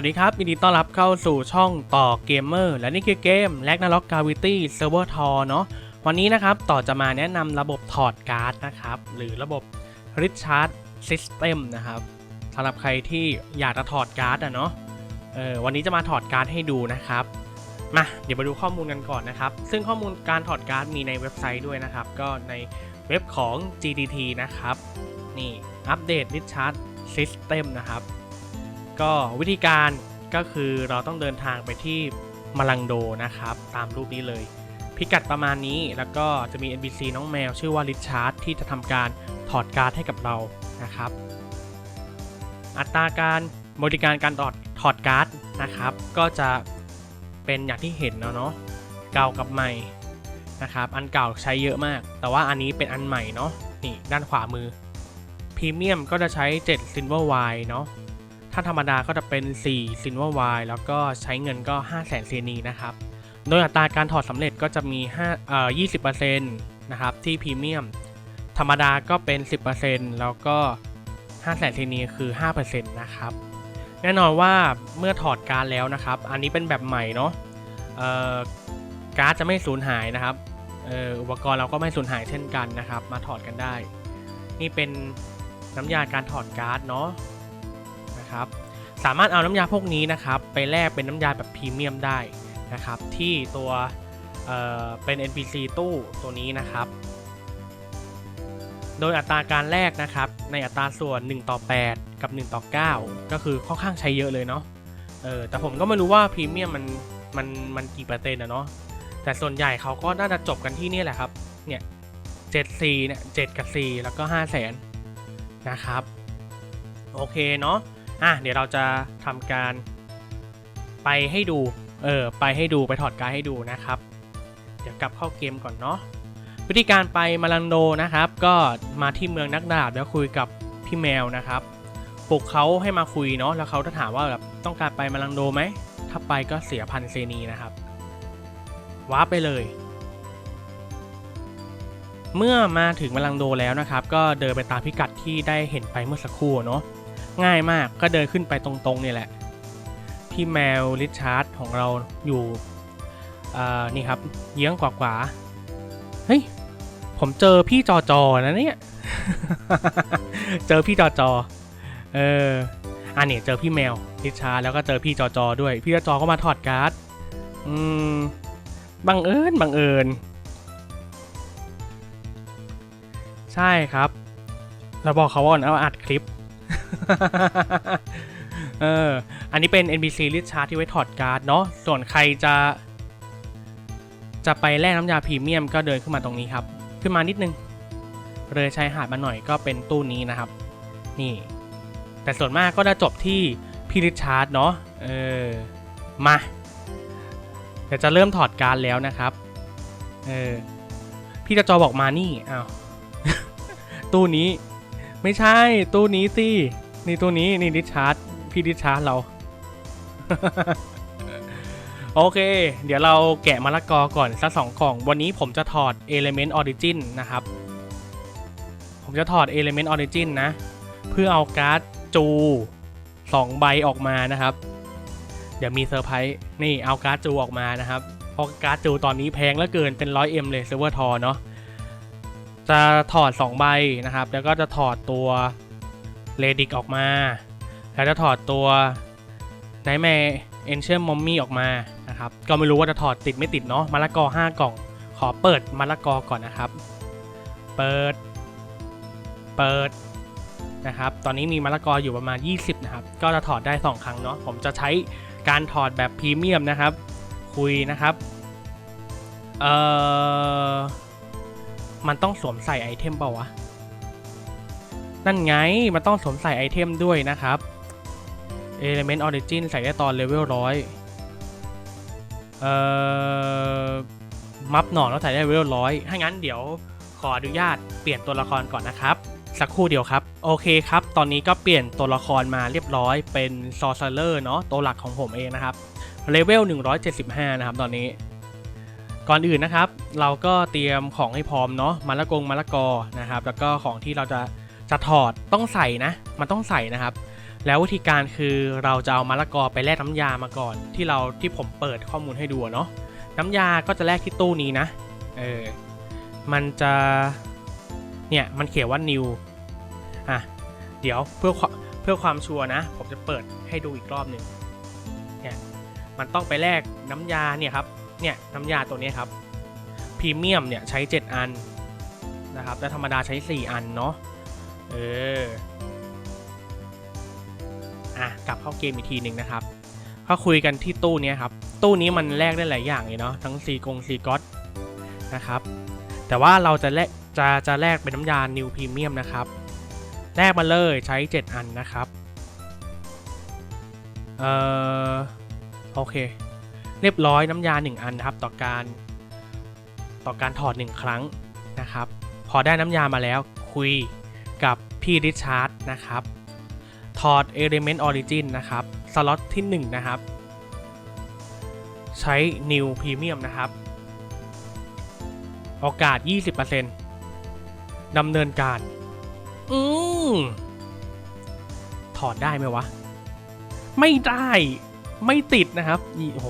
วัสดีครับยินดีต้อนรับเข้าสู่ช่องต่อเกมเมอร์และนี่คือเกม l a g n a r o k Gravity Server t o r เนาะวันนี้นะครับต่อจะมาแนะนำระบบถอดการ์ดนะครับ หรือระบบ Recharge System นะครับสำหรับใครที่อยากจะถอดการ์ดอะเนาะเออวันนี้จะมาถอดการ์ดให้ดูนะครับมาเดี๋ยวมาดูข้อมูลกันก่อนนะครับ ซึ่งข้อมูลการถอดการ์ดมีในเว็บไซต์ด้วยนะครับ ก็ในเว็บของ GTT นะครับนี่อัปเดต Recharge System นะครับ ก็วิธีการก็คือเราต้องเดินทางไปที่มาลังโดนะครับ ตามรูปนี้เลย พิกัดประมาณนี้แล้วก็จะมี NPC น้องแมวชื่อว่าริชาร์ดที่จะทำการถอดการ์ดให้กับเรานะครับ อัตราการบริการการถอดถอดการ์ดนะครับ ก็จะเป็นอย่างที่เห็นเนาะเนาะเก่ากับใหม่นะครับ อันเก่าใช้เยอะมาก แต่ว่าอันนี้เป็นอันใหม่เนาะนี่ด้านขวามือพรีเมียมก็จะใช้7 Silver Y เนาะ ถ้าธรรมดาก็จะเป็น4 Silver Y แล้วก็ใช้เงินก็ 5 0 0 0 0 0เซนีนะครับ โดยอัตราการถอดสำเร็จก็จะมี5เอ่อ20%นะครับ ที่พรีเมียม ธรรมดาก็เป็น 10%แล้วก็ 5 0 0 0 0 0เซนีคือ 5%นะครับ แน่นอนว่าเมื่อถอดการ์ดแล้วนะครับ อันนี้เป็นแบบใหม่เนาะเอ่อการ์ดจะไม่สูญหายนะครับเอ่ออุปกรณ์เราก็ไม่สูญหายเช่นกันนะครับ มาถอดกันได้ นี่เป็นน้ำยาการถอดการ์ดเนาะ นะครับ สามารถเอาน้ำยาพวกนี้นะครับ ไปแลกเป็นน้ำยาแบบพรีเมียมได้นะครับ ที่ตัวเเป็น NPC ตู้ตัวนี้นะครับ โดยอัตราการแลกนะครับ ในอัตราส่วน 1 ต่อ 8 กับ 1 ต่อ 9 ก็คือค่อนข้างใช้เยอะเลยเนาะเออแต่ผมก็ไม่รู้ว่าพรีเมียมมันมันมันกี่เปอร์เซ็นต์นะเนาะแต่ส่วนใหญ่เขาก็น่าจะจบกันที่นี่แหละครับเนี่ยเจ็ดสี่เนี่ยเจ็ดกับสี่แล้วก็ห้าแสนนะครับ โอเคเนาะ อะเดี๋ยวเราจะทำการไปให้ดู เออ ไปให้ดูไปถอดการให้ดูนะครับ เดี๋ยวกลับเข้าเกมก่อนเนาะ วิธีการไปมาลังโดนะครับ ก็มาที่เมืองนักดาบแล้วคุยกับพี่แมวนะครับ ปลุกเขาให้มาคุยเนาะ แล้วเขาจะถามว่าแบบต้องการไปมาลังโดไหม ถ้าไปก็เสียพันเซนีนะครับ ว้าร์ปไปเลย เมื่อมาถึงมาลังโดแล้วนะครับ ก็เดินไปตามพิกัดที่ได้เห็นไปเมื่อสักครู่เนาะ ง่ายมากก็เดินขึ้นไปตรงๆนี่แหละ พี่แมวริชาร์ดของเราอยู่อ่านี่ครับเยื้องกว่ากว่าๆเฮ้ยผมเจอพี่จอจอนะเนี่ยเจอพี่จอจอเอออันนี้เจอพี่แมวริชาร์ดแล้วก็เจอพี่จอจอด้วย พี่จอจอก็มาถอดการ์ดอืมบังเอิญบังเอิญใช่ครับเราบอกเขาว่าเอาอัดคลิป เออ อันนี้เป็น NPC ลิชาร์ดที่ไว้ถอดการ์ดเนาะ ส่วนใครจะ จะไปแลกน้ำยาพรีเมียมก็เดินขึ้นมาตรงนี้ครับ ขึ้นมานิดนึง เลยชายหาดมาหน่อยก็เป็นตู้นี้นะครับ นี่ แต่ส่วนมากก็จะจบที่พี่ริชาร์ดเนาะ เออ มา เดี๋ยวจะเริ่มถอดการ์ดแล้วนะครับ เออ พี่จะจอบอกมานี่ อ้าว ตู้นี้ ไม่ใช่ ตู้นี้สิ นี่ตู้นี้นี่ดิชาร์ดพี่ดิชาร์ดเรา โอเค เดี๋ยวเราแกะมะละกอก่อนสักสองกล่อง วันนี้ผมจะถอด Element Origin นะครับ ผมจะถอด Element Origin นะ เพื่อเอาการ์ดจูสองใบออกมานะครับ เดี๋ยวมีเซอร์ไพรส์นี่เอาการ์ดจูออกมานะครับ เพราะการ์ดจูตอนนี้แพงเหลือเกินเป็น 100M เลยเซิร์ฟเวอร์ทอเนาะจะถอด 2 ใบนะครับ แล้วก็จะถอดตัว เลดิกออกมา แล้วจะถอดตัวไนแมร์เอนเช m มอมมี่ออกมานะครับ ก็ไม่รู้ว่าจะถอดติดไม่ติดเนาะมะละกอ 5 กล่อง ขอเปิดมะละกอก่อนนะครับ เปิด เปิดนะครับ ตอนนี้มีมะละกออยู่ประมาณ 20 นะครับ ก็จะถอดได้ 2 ครั้งเนาะ ผมจะใช้การถอดแบบพรีเมียมนะครับ คุยนะครับ เอ่อ มันต้องสวมใส่ไอเทมเปล่าวะ นั่นไง มันต้องสวมใส่ไอเทมด้วยนะครับ Element Origin ใส่ได้ตอนเลเวลร้อยเอ่อ มัฟหนอนแล้วใส่ได้เลเวลร้อยถ้างั้นเดี๋ยวขออนุญาตเปลี่ยนตัวละครก่อนนะครับ สักครู่เดียวครับ โอเคครับ ตอนนี้ก็เปลี่ยนตัวละครมาเรียบร้อย เป็น Sorcerer เนาะ ตัวหลักของผมเองนะครับ เลเวล 175 นะครับตอนนี้ ก่อนอื่นนะครับ เราก็เตรียมของให้พร้อมเนาะมะละกงมะละกอนะครับ แล้วก็ของที่เราจะ จะถอดต้องใส่นะ มันต้องใส่นะครับ แล้ววิธีการคือเราจะเอามะละกอไปแลกน้ำยามาก่อน ที่เราที่ผมเปิดข้อมูลให้ดูเนาะน้ำยาก็จะแลกที่ตู้นี้นะเออมันจะเนี่ยมันเขียนว่า new อะเดี๋ยวเพื่อเพื่อความชัวร์นะ ผมจะเปิดให้ดูอีกรอบหนึ่งเนี่ยมันต้องไปแลกน้ำยาเนี่ยครับเนี่ยน้ำยาตัวนี้ครับพรีเมียมเนี่ยใช้ 7 อันนะครับและธรรมดาใช้ 4 อันเนาะ เออ อะ กลับเข้าเกมอีกทีหนึ่งนะครับก็คุยกันที่ตู้นี้ครับ ตู้นี้มันแลกได้หลายอย่างเลยเนาะ ทั้งซีกงซีก็อตนะครับ แต่ว่าเราจะแลก จะ จะแลกเป็นน้ำยา New Premium นะครับ แลกมาเลยใช้ 7 อันนะครับ เอ่อ โอเค เรียบร้อยน้ำยา 1 อันนะครับ ต่อการ ต่อการถอด 1 ครั้งนะครับ พอได้น้ำยามาแล้วคุย กับพี่ริชาร์ดนะครับถอด Element Origin นะครับ สล็อตที่ 1 นะครับ ใช้ New Premium นะครับ โอกาส 20%ดำเนินการ อืมถอดได้ไหมวะ ไม่ได้ ไม่ติดนะครับโอ้โห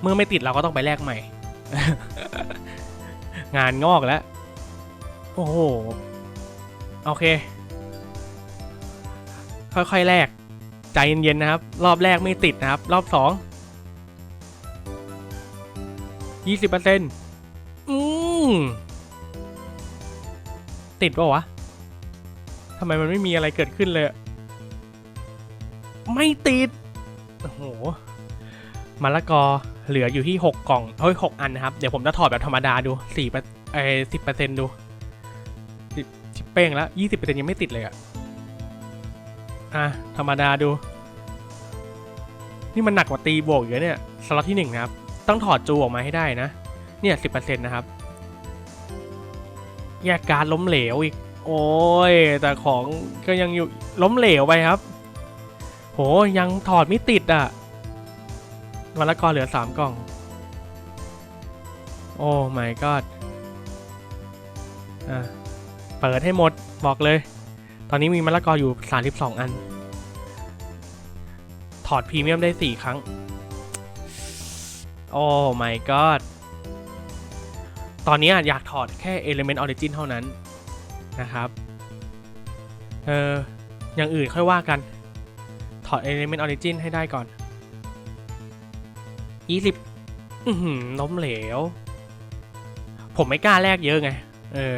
เมื่อไม่ติดเราก็ต้องไปแลกใหม่ งานงอกแล้ว โอ้โห โอเค ค่อยๆแลกใจเย็นๆนะครับ รอบแรกไม่ติดนะครับ รอบสองยี่สิบเปอร์เซ็นต์อืมติดปะวะทำไมมันไม่มีอะไรเกิดขึ้นเลย ไม่ติด โอ้โหมะละกอเหลืออยู่ที่ 6 กล่อง เฮ้ยหกอันนะครับ เดี๋ยวผมจะถอดแบบธรรมดาดู4เอ้สิบเปอร์เซ็นต์ดู ป้งแล้วยี่สิบเปอร์เซ็นต์ยังไม่ติดเลยอะอะ ธรรมดาดู นี่มันหนักกว่าตีบวกอยู่นะเนี่ย สล็อตที่หนึ่งนะครับ ต้องถอดจูออกมาให้ได้นะ เนี่ยสิบเปอร์เซ็นต์นะครับ แยกการล้มเหลวอีก โอ้ย แต่ของก็ยังอยู่ล้มเหลวไปครับ โห ยังถอดไม่ติดอะมะละกอเหลือสามกล่อง โอ้ my god อะ เปิดให้หมดบอกเลย ตอนนี้มีมะละกออยู่ 32 อัน ถอดพรีเมียมได้ 4 ครั้ง โอ้ my god ตอนนี้อยากถอดแค่ Element Origin เท่านั้นนะครับ เออ อย่างอื่นค่อยว่ากัน ถอด Element Origin ให้ได้ก่อน 20 อือหือล้มเหลว ผมไม่กล้าแลกเยอะไง เออ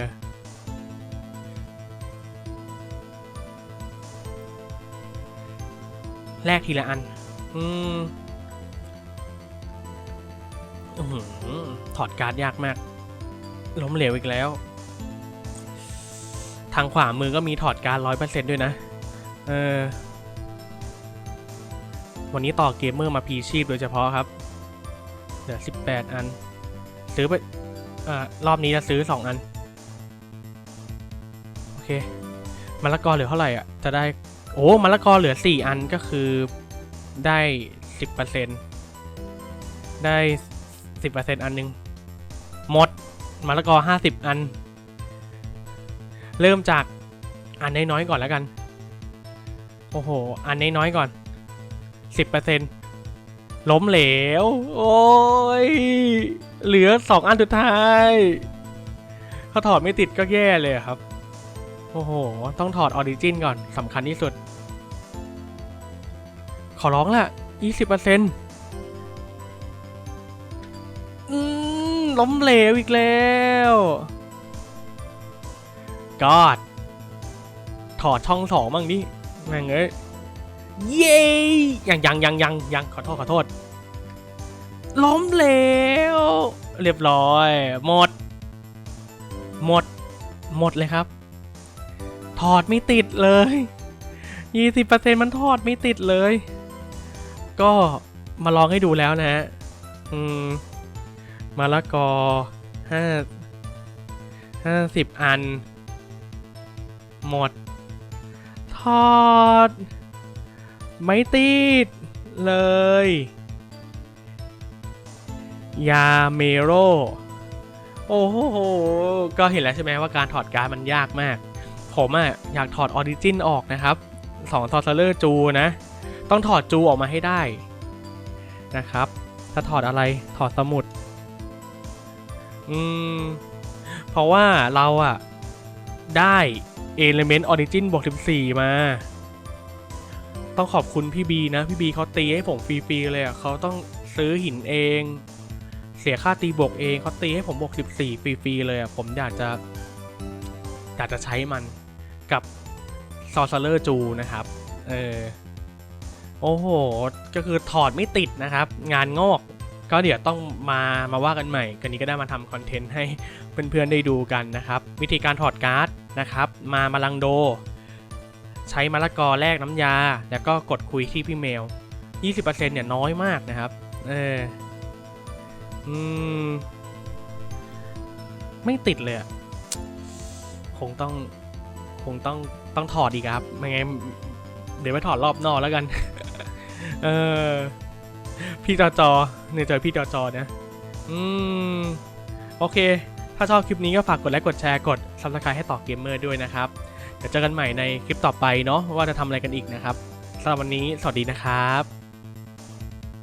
แลกทีละอัน อืมถอดการ์ดยากมาก ล้มเหลวอีกแล้ว ทางขวามือก็มีถอดการร้อยเปอร์เซ็นต์ด้วยนะ เออ วันนี้ต่อเกมเมอร์มาพีชีพโดยเฉพาะครับ เหลือสิบแปดอัน ซื้อไปอ่ารอบนี้จะซื้อสองอัน โอเคมะละกอเหลือเท่าไหร่อะ จะได้ โอ้มะละกอเหลือ 4 อันก็คือได้ 10%ได้ 10%อันหนึงหมดมะละกอ 50 อัน เริ่มจากอันน้อยๆก่อนแล้วกัน โอ้โห อันน้อยๆก่อน 10%ล้มเหลว โอ้ย เหลือ 2 อันสุดท้าย เขาถอดไม่ติดก็แย่เลยครับ โอ้โห ต้องถอดออริจินก่อนสำคัญที่สุด ขอร้องละยี่สิบเปอร์เซ็นต์อืม ล้มเหลวอีกแล้วกอดถอดช่องสองบ้างดิแม่งเอ้ยเย้ยังยังยังยังยังขอโทษขอโทษ ล้มเหลวเรียบร้อย หมด หมด หมดเลยครับ ถอดไม่ติดเลยยี่สิบเปอร์เซ็นมันถอดไม่ติดเลย ก็มาลองให้ดูแล้วนะฮะอืมมะละกอห้าห้าสิบอัน หมด ทอด ไม่ติดเลย ยาเมโร โอ้โห ก็เห็นแล้วใช่ไหมว่าการถอดการ์ดมันยากมาก ผมอะอยากถอดออริจินออกนะครับสองทอร์เซเลอร์จูนะ ต้องถอดจูออกมาให้ได้นะครับถ้าถอดอะไรถอดสมุด อืม เพราะว่าเราอะได้ Element Origin บวก14 มา ต้องขอบคุณพี่บีนะ พี่บีเขาตีให้ผมฟรีๆเลยอะเขาต้องซื้อหินเอง เสียค่าตีบวกเองเขาตีให้ผมบวก14 ฟรีๆเลยอะผมอยากจะอยากจะใช้มัน กับซอ r เ e อร์จูนะครับ เออ โอ้โห ก็คือถอดไม่ติดนะครับ งานงอก ก็เดี๋ยวต้องมามาว่ากันใหม่กันนี้ก็ได้มาทำคอนเทนต์ให้เพื่อนๆได้ดูกันนะครับ วิธีการถอดการ์ดนะครับ มามาลังโด ใช้มะละกอแลกน้ำยา แล้วก็กดคุยที่พี่เมล 20%เนี่ยน้อยมากนะครับ เออ อืม ไม่ติดเลยอะคงต้อง คงต้องต้องถอดอีกครับไม่งั้นเดี๋ยวไปถอดรอบนอกแล้วกัน เออ พี่จอจอเนี่ยเจอพี่จอจอนะ อืม โอเค ถ้าชอบคลิปนี้ก็ฝากกดไลค์กดแชร์กด subscribe ให้ต่อเกมเมอร์ด้วยนะครับ เดี๋ยวเจอกันใหม่ในคลิปต่อไปเนาะว่าจะทำอะไรกันอีกนะครับสำหรับวันนี้สวัสดีนะครับ